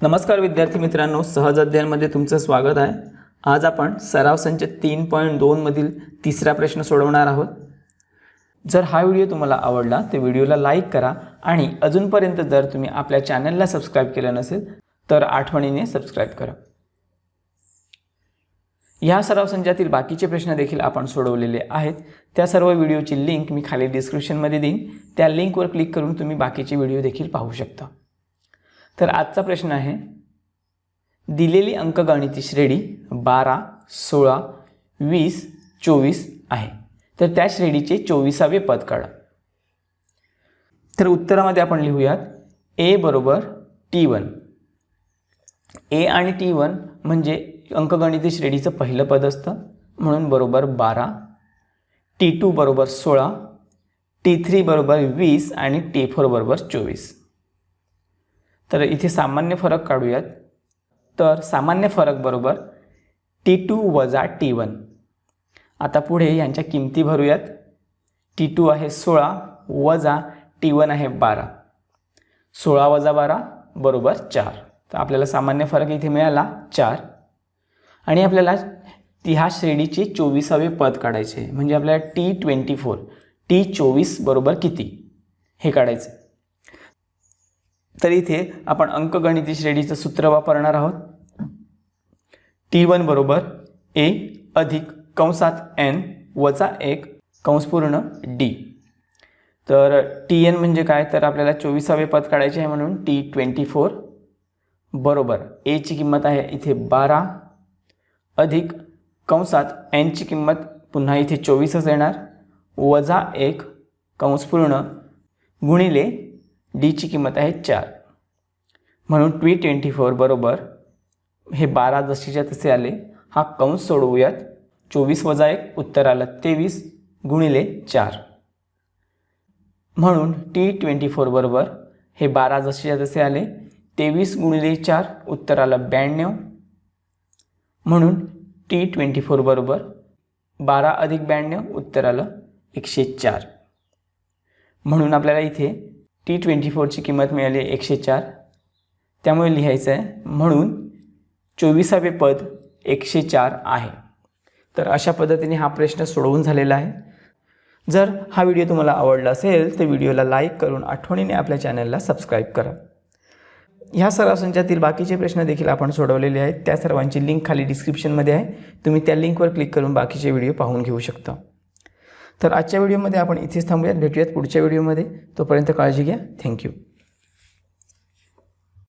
नमस्कार विद्यार्थी मित्रांनो सहज अध्ययनमध्ये तुमचं स्वागत आहे. आज आपण सराव संच तीन पॉईंट दोनमधील तिसरा प्रश्न सोडवणार आहोत. जर हा व्हिडिओ तुम्हाला आवडला तर व्हिडिओला लाईक करा आणि अजूनपर्यंत जर तुम्ही आपल्या चॅनलला सबस्क्राईब केलं नसेल तर आठवणीने सबस्क्राईब करा. ह्या सराव संचातील बाकीचे प्रश्न देखील आपण सोडवलेले आहेत. त्या सर्व व्हिडिओची लिंक मी खाली डिस्क्रिप्शनमध्ये देईन. त्या लिंकवर क्लिक करून तुम्ही बाकीचे व्हिडिओ देखील पाहू शकता. तर आजचा प्रश्न आहे दिलेली अंकगणिती श्रेणी बारा सोळा वीस चोवीस आहे. तर त्या श्रेणीचे चोवीसावे पद काढा. तर उत्तरामध्ये आपण लिहूयात ए बरोबर टी वन. ए आणि टी वन म्हणजे अंकगणिती श्रेणीचं पहिलं पद असतं म्हणून बरोबर बारा टी टू बरोबर सोळा टी थ्री बरोबर वीस आणि टी फोर बरोबर चोवीस. तर इथे सामान्य फरक काढूयात. तर सामान्य फरक बरोबर टी टू वजा टी वन आता पुढे यांच्या किमती भरूयात. टी टू आहे सोळा वजा टी वन आहे बारा. सोळा वजा बारा बरोबर चार. तर आपल्याला सामान्य फरक इथे मिळाला चार. आणि आपल्याला ती ह्या श्रेणीचे चोवीसावे पद काढायचे. म्हणजे आपल्याला टी ट्वेंटी फोर टी चोवीस बरोबर किती? हे काढायचं. तर इथे आपण अंकगणिती श्रेणीचं सूत्र वापरणार आहोत. टी वन बरोबर ए अधिक कंसात एन वजा एक कंसपूर्ण डी तर टी एन म्हणजे काय? तर आपल्याला चोवीसावे पद काढायचे आहे म्हणून टी ट्वेंटी फोर बरोबर एची किंमत आहे इथे बारा अधिक कंसात एनची किंमत पुन्हा इथे चोवीसच येणार. वजा एक कंसपूर्ण गुणिले डीची किंमत आहे चार. म्हणून ट्वी ट्वेंटी फोर बरोबर हे बारा जशीच्या तसे आले. हा कंस सोडवूयात. चोवीस वजा एक उत्तर आलं तेवीस गुणिले चार. म्हणून टी ट्वेंटी फोर बरोबर हे बारा जशीच्या तसे आले. तेवीस गुणिले चार उत्तर आलं ब्याण्णव. म्हणून टी ट्वेंटी फोर बरोबर बारा अधिक ब्याण्णव उत्तर आलं एकशे चार. म्हणून आपल्याला इथे टी ट्वेंटी फोरची किंमत मिळाली एकशे चार. त्यामुळे लिहायचं आहे म्हणून चोवीसावे पद एकशे चार आहे. तर अशा पद्धतीने हा प्रश्न सोडवून झालेला आहे. जर हा व्हिडिओ तुम्हाला आवडला असेल तर व्हिडिओला लाईक करून आठवणीने आपल्या चॅनलला सबस्क्राईब करा. ह्या सराव संचातील बाकीचे प्रश्न देखील आपण सोडवलेले आहेत. त्या सर्वांची लिंक खाली डिस्क्रिप्शनमध्ये आहे. तुम्ही त्या लिंकवर क्लिक करून बाकीचे व्हिडिओ पाहून घेऊ शकता. तर आजच्या व्हिडिओमध्ये आपण इथेच थांबूया. भेटूयात पुढच्या व्हिडिओमध्ये. तोपर्यंत काळजी घ्या. थँक्यू